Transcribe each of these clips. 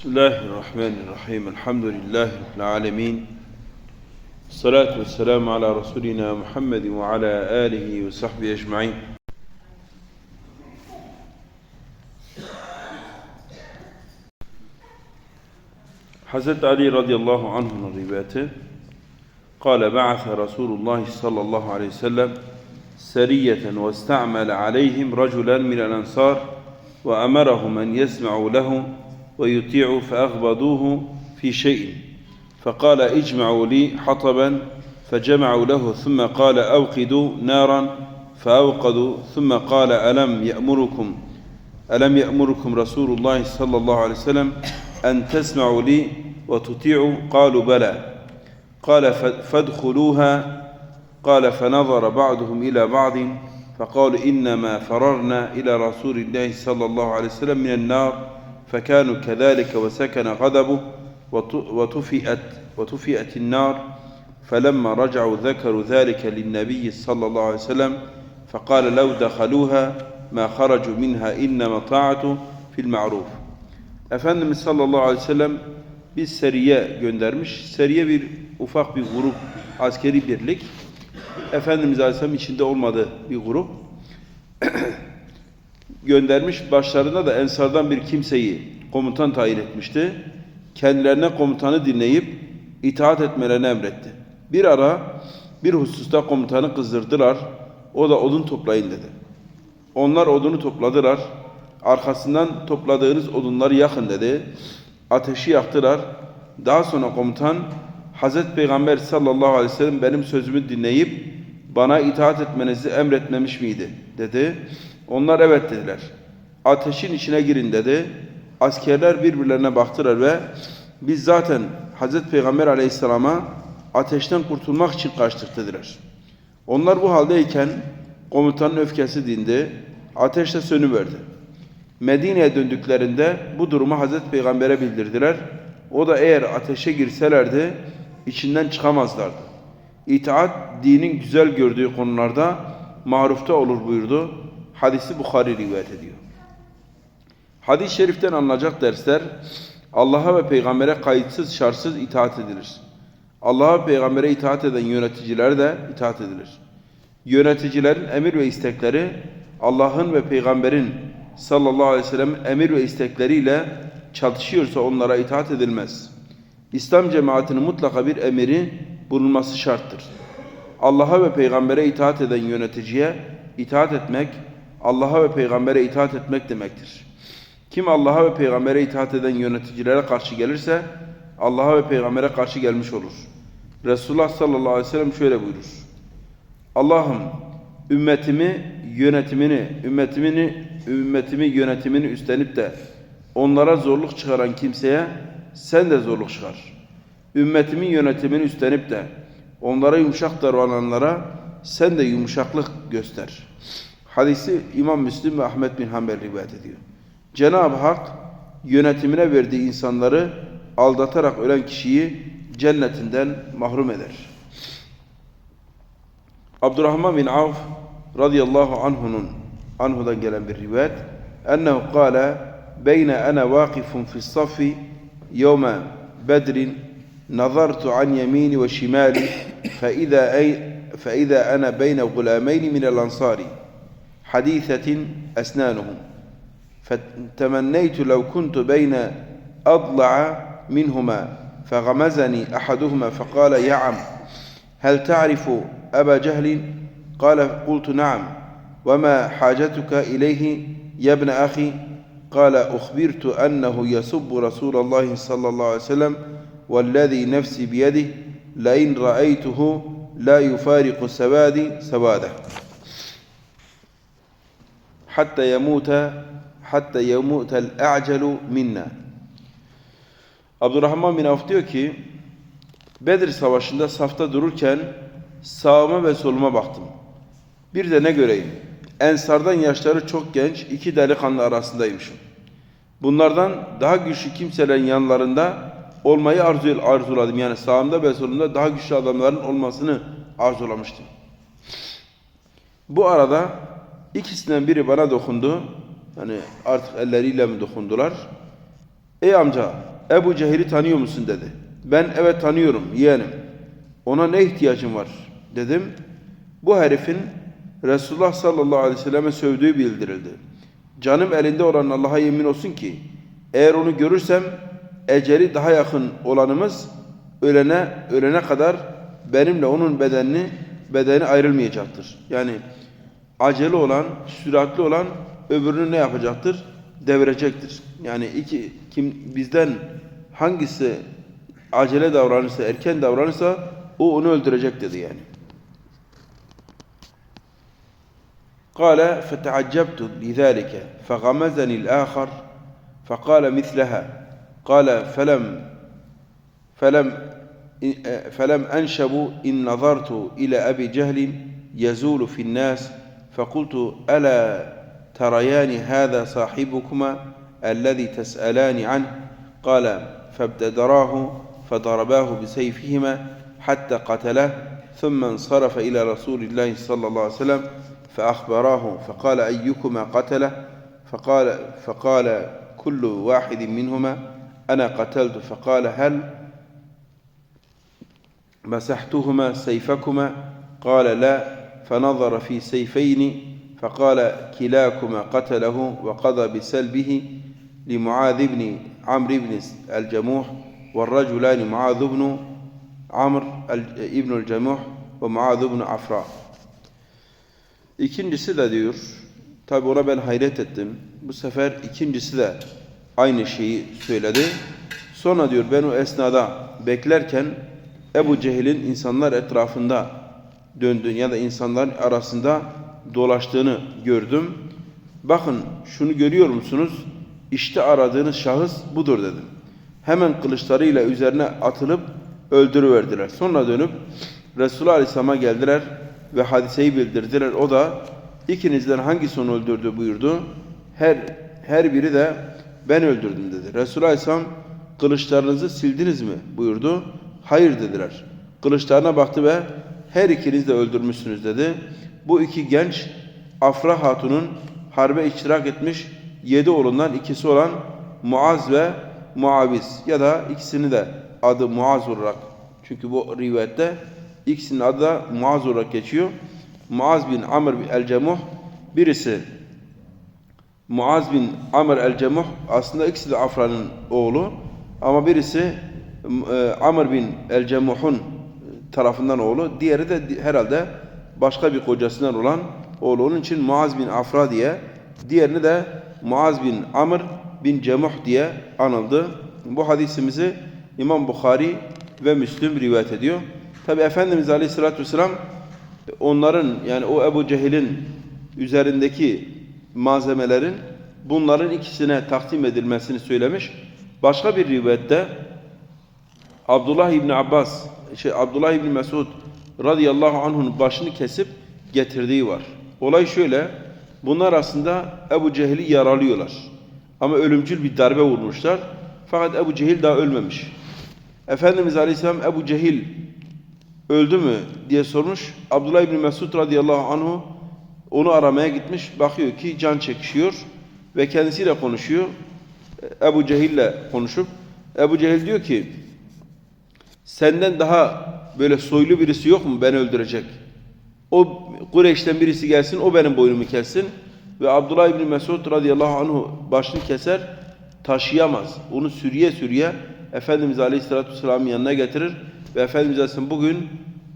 بسم الله الرحمن الرحيم. الحمد لله رب العالمين. الصلاة والسلام على رسولنا محمد وعلى آله وصحبه أجمعين. Hazreti Ali radıyallahu anh'ın rivayeti قال بعث رسول الله صلى الله عليه وسلم سرية واستعمل عليهم رجلا من الأنصار وأمرهم أن يسمعوا له ويطيعوا فأغبضوه في شيء. فقال اجمعوا لي حطبا فجمعوا له ثم قال أوقدوا نارا فأوقدوا ثم قال ألم يأمركم؟ ألم يأمركم رسول الله صلى الله عليه وسلم أن تسمعوا لي وتطيعوا؟ قالوا بلى. قال فادخلوها. قال فنظر بعضهم إلى بعض فقالوا إنما فررنا إلى رسول الله صلى الله عليه وسلم من النار. فكانوا كذلك وسكن غضبه وطفئت وطفئت النار فلما رجعوا ذكروا ذلك للنبي صلى الله عليه وسلم فقال لو دخلوها ما خرجوا منها إنما طاعة في المعروف Efendimiz sallallahu aleyhi ve sellem bir seriye göndermiş. Seriye bir ufak bir grup, askeri birlik. Efendimiz aleyhisselam içinde olmadığı bir grup. göndermiş. Başlarında da Ensardan bir kimseyi komutan tayin etmişti. Kendilerine komutanı dinleyip itaat etmelerini emretti. Bir ara bir hususta komutanı kızdırdılar. O da odun toplayın dedi. Onlar odunu topladılar. Arkasından topladığınız odunları yakın dedi. Ateşi yaktılar. Daha sonra komutan Hazreti Peygamber sallallahu aleyhi ve sellem benim sözümü dinleyip bana itaat etmenizi emretmemiş miydi? dedi. Onlar evet dediler. Ateşin içine girin dedi. Askerler birbirlerine baktılar ve biz zaten Hazreti Peygamber aleyhisselama ateşten kurtulmak için kaçtık dediler. Onlar bu haldeyken komutanın öfkesi dindi. Ateş de sönüverdi. Medine'ye döndüklerinde bu durumu Hazreti Peygamber'e bildirdiler. O da eğer ateşe girselerdi içinden çıkamazlardı. İtaat dinin güzel gördüğü konularda marufta olur buyurdu. Hadisi Bukhari rivayet ediyor. Hadis-i şeriften alınacak dersler Allah'a ve peygambere kayıtsız şartsız itaat edilir. Allah'a ve peygambere itaat eden yöneticilere de itaat edilir. Yöneticilerin emir ve istekleri Allah'ın ve peygamberin sallallahu aleyhi ve sellem emir ve istekleriyle çatışıyorsa onlara itaat edilmez. İslam cemaatinin mutlaka bir emiri bulunması şarttır. Allah'a ve peygambere itaat eden yöneticiye itaat etmek, Allah'a ve peygambere itaat etmek demektir. Kim Allah'a ve peygambere itaat eden yöneticilere karşı gelirse Allah'a ve peygambere karşı gelmiş olur. Resulullah sallallahu aleyhi ve sellem şöyle buyurur. Allah'ım ümmetimi yönetimini, ümmetimini, ümmetimi yönetimini üstlenip de onlara zorluk çıkaran kimseye sen de zorluk çıkar. Ümmetimin yönetimini üstlenip de onlara yumuşak davrananlara sen de yumuşaklık göster. Hadisi İmam Müslim ve Ahmet bin Hanbel rivayet ediyor. Cenab-ı Hak yönetimine verdiği insanları aldatarak ölen kişiyi cennetinden mahrum eder. Abdurrahman bin Avf radıyallahu anhu'nun anhu'dan gelen bir rivayet ennehu kâle beyne ene vâkifun fissaffi yevme bedrin nazartu an yemini ve şimali fe izâ ana beyne gulâmeyni minel ansari حديثة أسنانهم. فتمنيت لو كنت بين أضلع منهما فغمزني أحدهما فقال يا عم هل تعرف أبا جهل؟ قال قلت نعم. وما حاجتك إليه يا ابن أخي؟ قال أخبرت أنه يسب رسول الله صلى الله عليه وسلم والذي نفسي بيده لئن رأيته لا يفارق سوادي سواده. hatta yamuta hatta yamutel a'celu minna. Abdurrahman bin Avf diyor ki Bedir Savaşı'nda safta dururken sağıma ve soluma baktım. Bir de ne göreyim? Ensardan yaşları çok genç iki delikanlı arasındaymışım. Bunlardan daha güçlü kimselerin yanlarında olmayı arzu arzuladım. Yani sağımda ve solumda daha güçlü adamların olmasını arzulamıştım. Bu arada ikisinden biri bana dokundu. Hani artık elleriyle mi dokundular? Ey amca Ebu Cehil'i tanıyor musun dedi. Ben evet tanıyorum yeğenim. Ona ne ihtiyacın var dedim. Bu herifin Resulullah sallallahu aleyhi ve selleme sövdüğü bildirildi. Canım elinde olan Allah'a yemin olsun ki eğer onu görürsem eceli daha yakın olanımız ölene ölene kadar benimle onun bedenini bedeni ayrılmayacaktır. Yani acele olan, süratli olan öbürünü ne yapacaktır? Devirecektir. Yani iki kim bizden hangisi acele davranırsa, erken davranırsa o onu öldürecek dedi yani. قال فتعجبت لذلك فغمزني الآخر فقال مثلها قال فلم فلم فلم أنشب إن نظرت إلى أبي جهل يزول في الناس فقلت ألا تريان هذا صاحبكما الذي تسألان عنه؟ قال فابتدراه فضرباه بسيفهما حتى قتله ثم انصرف إلى رسول الله صلى الله عليه وسلم فأخبراه فقال أيكما قتله؟ فقال فقال كل واحد منهما أنا قتلت. فقال هل مسحتهما سيفكما؟ قال لا. فنظر في سيفين فقال كلاكما قتله وقضى بسلبه لمعاذ بن عمرو بن الجموح والرجلان معاذ بن عمرو ابن الجموح ومعاذ بن عفراء İkincisi de diyor, tabi ona ben hayret ettim. Bu sefer ikincisi de aynı şeyi söyledi. Sonra diyor ben o esnada beklerken Ebu Cehil'in insanlar etrafında döndüğünü ya da insanların arasında dolaştığını gördüm. Bakın şunu görüyor musunuz? İşte aradığınız şahıs budur dedim. Hemen kılıçlarıyla üzerine atılıp öldürüverdiler. Sonra dönüp Resulullah Aleyhisselam'a geldiler ve hadiseyi bildirdiler. O da ikinizden hangisi onu öldürdü buyurdu. Her her biri de ben öldürdüm dedi. Resulullah Aleyhisselam kılıçlarınızı sildiniz mi buyurdu. Hayır dediler. Kılıçlarına baktı ve her ikiniz de öldürmüşsünüz dedi. Bu iki genç Afra Hatun'un harbe iştirak etmiş yedi oğlundan ikisi olan Muaz ve Muaviz ya da ikisini de adı Muaz olarak çünkü bu rivayette ikisinin adı da Muaz olarak geçiyor. Muaz bin Amr el-Cemuh birisi Muaz bin Amr el-Cemuh aslında ikisi de Afra'nın oğlu ama birisi e, Amr bin el-Cemuh'un tarafından oğlu, diğeri de herhalde başka bir kocasından olan oğlu. Onun için Muaz bin Afra diye, diğerini de Muaz bin Amr bin Cemuh diye anıldı. Bu hadisimizi İmam Bukhari ve Müslüm rivayet ediyor. Tabi Efendimiz Aleyhisselatü Vesselam onların yani o Ebu Cehil'in üzerindeki malzemelerin bunların ikisine takdim edilmesini söylemiş. Başka bir rivayette Abdullah İbni Abbas, şey Abdullah İbni Mesud radıyallahu anh'un başını kesip getirdiği var. Olay şöyle, bunlar aslında Ebu Cehil'i yaralıyorlar. Ama ölümcül bir darbe vurmuşlar. Fakat Ebu Cehil daha ölmemiş. Efendimiz Aleyhisselam Ebu Cehil öldü mü diye sormuş. Abdullah İbni Mesud radıyallahu anhu onu aramaya gitmiş. Bakıyor ki can çekişiyor ve kendisiyle konuşuyor. Ebu Cehil'le konuşup Ebu Cehil diyor ki senden daha böyle soylu birisi yok mu beni öldürecek? O Kureyş'ten birisi gelsin o benim boynumu kessin ve Abdullah İbni Mesud radıyallahu anhu başını keser taşıyamaz. Onu sürüye sürüye Efendimiz Aleyhisselatü Vesselam'ın yanına getirir ve Efendimiz Aleyhisselam bugün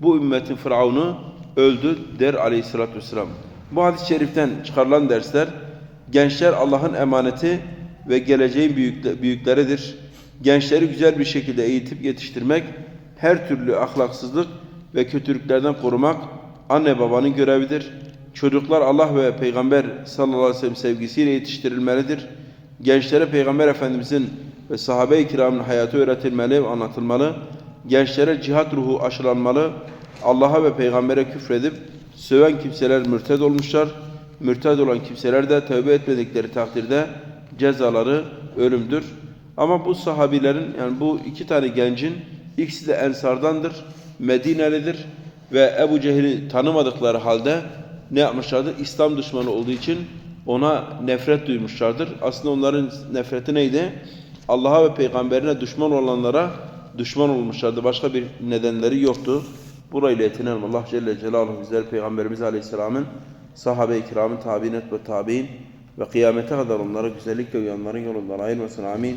bu ümmetin Firavun'u öldü der Aleyhisselatü Vesselam. Bu hadis-i şeriften çıkarılan dersler gençler Allah'ın emaneti ve geleceğin büyükleridir. Gençleri güzel bir şekilde eğitip yetiştirmek, her türlü ahlaksızlık ve kötülüklerden korumak anne babanın görevidir. Çocuklar Allah ve Peygamber sallallahu aleyhi ve sellem sevgisiyle yetiştirilmelidir. Gençlere Peygamber Efendimizin ve sahabe-i kiramın hayatı öğretilmeli ve anlatılmalı. Gençlere cihat ruhu aşılanmalı. Allah'a ve Peygamber'e küfredip söven kimseler mürted olmuşlar. Mürted olan kimseler de tövbe etmedikleri takdirde cezaları ölümdür. Ama bu sahabilerin yani bu iki tane gencin ikisi de ensardandır, Medinelidir ve Ebu Cehil'i tanımadıkları halde ne yapmışlardır? İslam düşmanı olduğu için ona nefret duymuşlardır. Aslında onların nefreti neydi? Allah'a ve peygamberine düşman olanlara düşman olmuşlardı. Başka bir nedenleri yoktu. Burayla yetinelim. Allah Celle Celaluhu bizleri Peygamberimiz Aleyhisselam'ın sahabe-i kiramın tabi'in ve tabi'in ve kıyamete kadar onlara güzellikle uyanların yolundan ayırmasın. Amin.